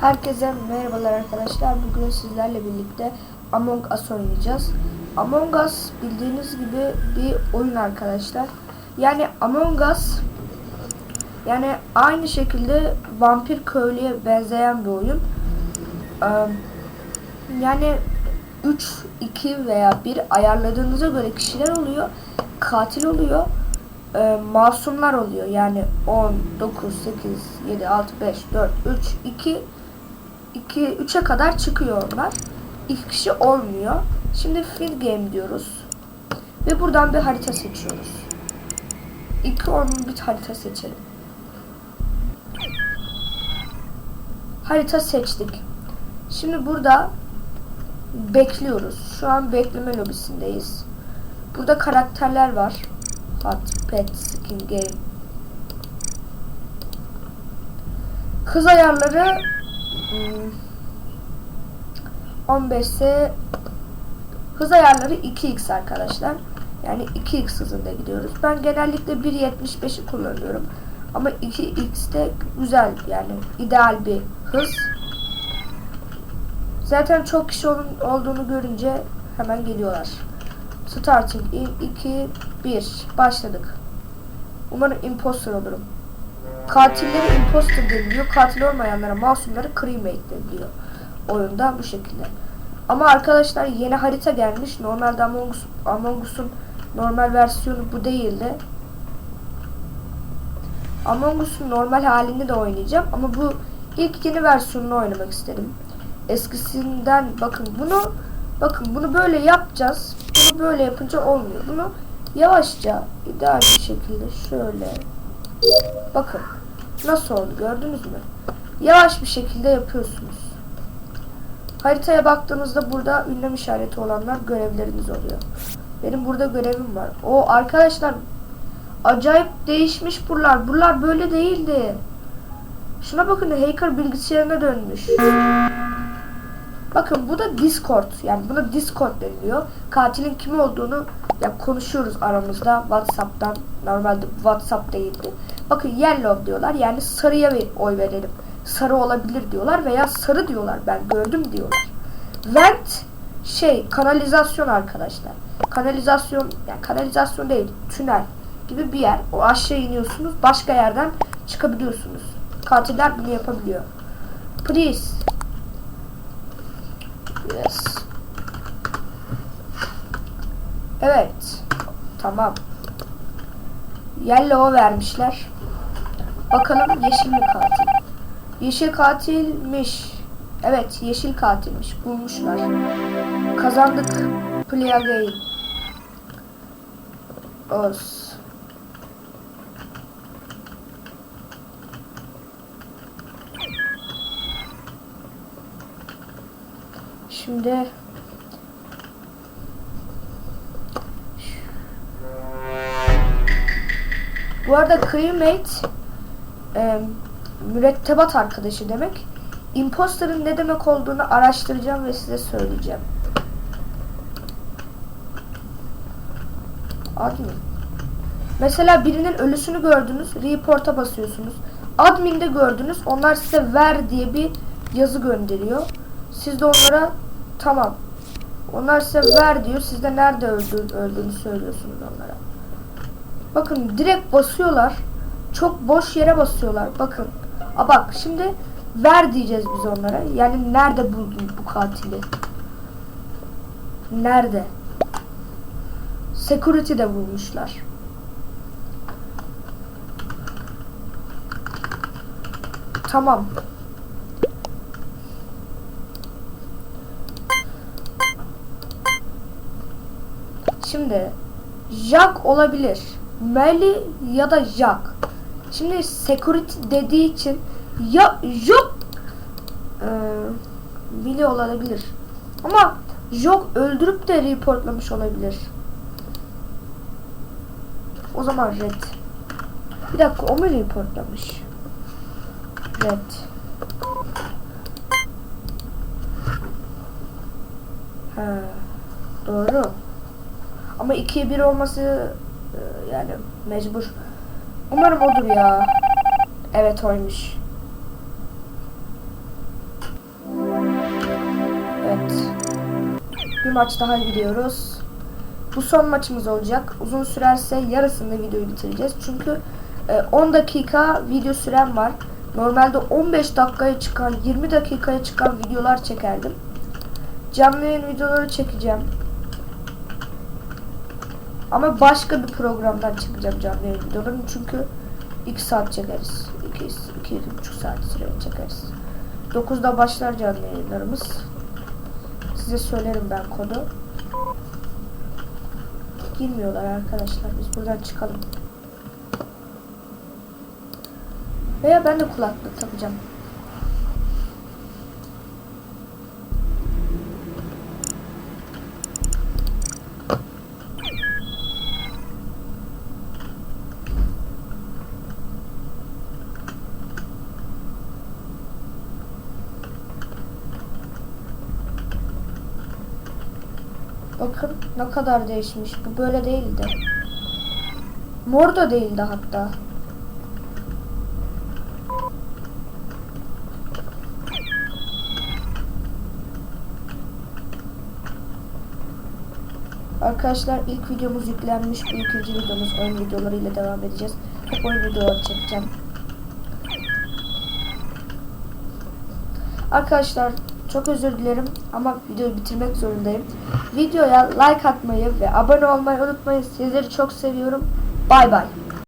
Herkese merhabalar arkadaşlar. Bugün sizlerle birlikte Among Us oynayacağız. Among Us bildiğiniz gibi bir oyun arkadaşlar. Yani Among Us yani aynı şekilde vampir köylüye benzeyen bir oyun. Yani 3, 2 veya 1 ayarladığınıza göre kişiler oluyor. Katil oluyor. Masumlar oluyor. Yani 10, 9, 8, 7, 6, 5, 4, 3, 2 2 3'e kadar çıkıyor onlar. Kişi olmuyor. Şimdi fill game diyoruz. Ve buradan bir harita seçiyoruz. 2 onun bir harita seçelim. Harita seçtik. Şimdi burada bekliyoruz. Şu an bekleme lobisindeyiz. Burada karakterler var. Hot, Pet, Skin Game. Hız ayarları 15 ise hız ayarları 2x arkadaşlar. Yani 2x hızında gidiyoruz. Ben genellikle 1.75'i kullanıyorum. Ama 2x de güzel yani ideal bir hız. Zaten çok kişi olun, olduğunu görünce hemen geliyorlar. Starting in 2 1 başladık. Umarım imposter olurum. Katillere imposter deniliyor. Katil olmayanlara, masumlara crewmate deniliyor. Oyunda bu şekilde. Ama arkadaşlar yeni harita gelmiş. Normalde Among, Us, Among Us'un normal versiyonu bu değildi. Among Us'un normal halini de oynayacağım. Ama bu ilk yeni versiyonunu oynamak istedim. Eskisinden bakın bunu bakın bunu böyle yapacağız. Bunu böyle yapınca olmuyor. Bunu yavaşça ideal bir şekilde şöyle bakın nasıl oldu gördünüz mü? Yavaş bir şekilde yapıyorsunuz. Haritaya baktığınızda burada ünlem işareti olanlar görevleriniz oluyor. Benim burada görevim var. O arkadaşlar acayip değişmiş buralar. Buralar böyle değildi. Şuna bakın hacker bilgisayarına dönmüş. Bakın bu da Discord. Yani buna Discord deniliyor. Katilin kim olduğunu ya konuşuyoruz aramızda WhatsApp'tan. Normalde WhatsApp değildi. Bakın yellow diyorlar. Yani sarıya bir oy verelim. Sarı olabilir diyorlar veya sarı diyorlar. Ben gördüm diyorlar. Vent şey kanalizasyon arkadaşlar. Kanalizasyon yani kanalizasyon değil tünel gibi bir yer. O aşağı iniyorsunuz. Başka yerden çıkabiliyorsunuz. Katiller bunu yapabiliyor. Please Yes. Evet. Tamam. Yellow vermişler. Bakalım yeşil mi katil? Yeşil katilmiş. Evet yeşil katilmiş. Bulmuşlar. Kazandık. Play again. Os. Şimdi Bu arada crewmate e, mürettebat arkadaşı demek. Imposter'ın ne demek olduğunu araştıracağım ve size söyleyeceğim. Admin. Mesela birinin ölüsünü gördünüz, report'a basıyorsunuz. Admin'de gördünüz, onlar size ver diye bir yazı gönderiyor. Siz de onlara tamam. Onlar size ver diyor. Siz de nerede öldü, öldüğünü söylüyorsunuz onlara. Bakın direkt basıyorlar. Çok boş yere basıyorlar. Bakın. A bak şimdi ver diyeceğiz biz onlara. Yani nerede buldun bu katili? Nerede? Security'de bulmuşlar. Tamam. Şimdi Jack olabilir. Melly ya da Jack. Şimdi security dediği için ya Jack ee, Billy olabilir. Ama Jack öldürüp de reportlamış olabilir. O zaman Red. Bir dakika o mu reportlamış? Red. Ha, doğru. Ama 2'ye 1 olması yani mecbur. Umarım odur ya. Evet oymuş. Evet. Bir maç daha giriyoruz. Bu son maçımız olacak. Uzun sürerse yarısında videoyu bitireceğiz. Çünkü e, 10 dakika video sürem var. Normalde 15 dakikaya çıkan, 20 dakikaya çıkan videolar çekerdim. Canlı yayın videoları çekeceğim. Ama başka bir programdan çekeceğim canlı yayın videolarını. Çünkü 2 saat çekeriz. 2 2 2,5 saat süre çekeriz. 9'da başlar canlı yayınlarımız. Size söylerim ben kodu. Girmiyorlar arkadaşlar. Biz buradan çıkalım. Veya ben de kulaklık takacağım. Bakın ne kadar değişmiş. Bu böyle değildi. Mor da değildi hatta. Arkadaşlar ilk videomuz yüklenmiş. Bu ikinci videomuz oyun videolarıyla devam edeceğiz. Hep oyun videoları çekeceğim. Arkadaşlar çok özür dilerim ama videoyu bitirmek zorundayım. Videoya like atmayı ve abone olmayı unutmayın. Sizleri çok seviyorum. Bay bay.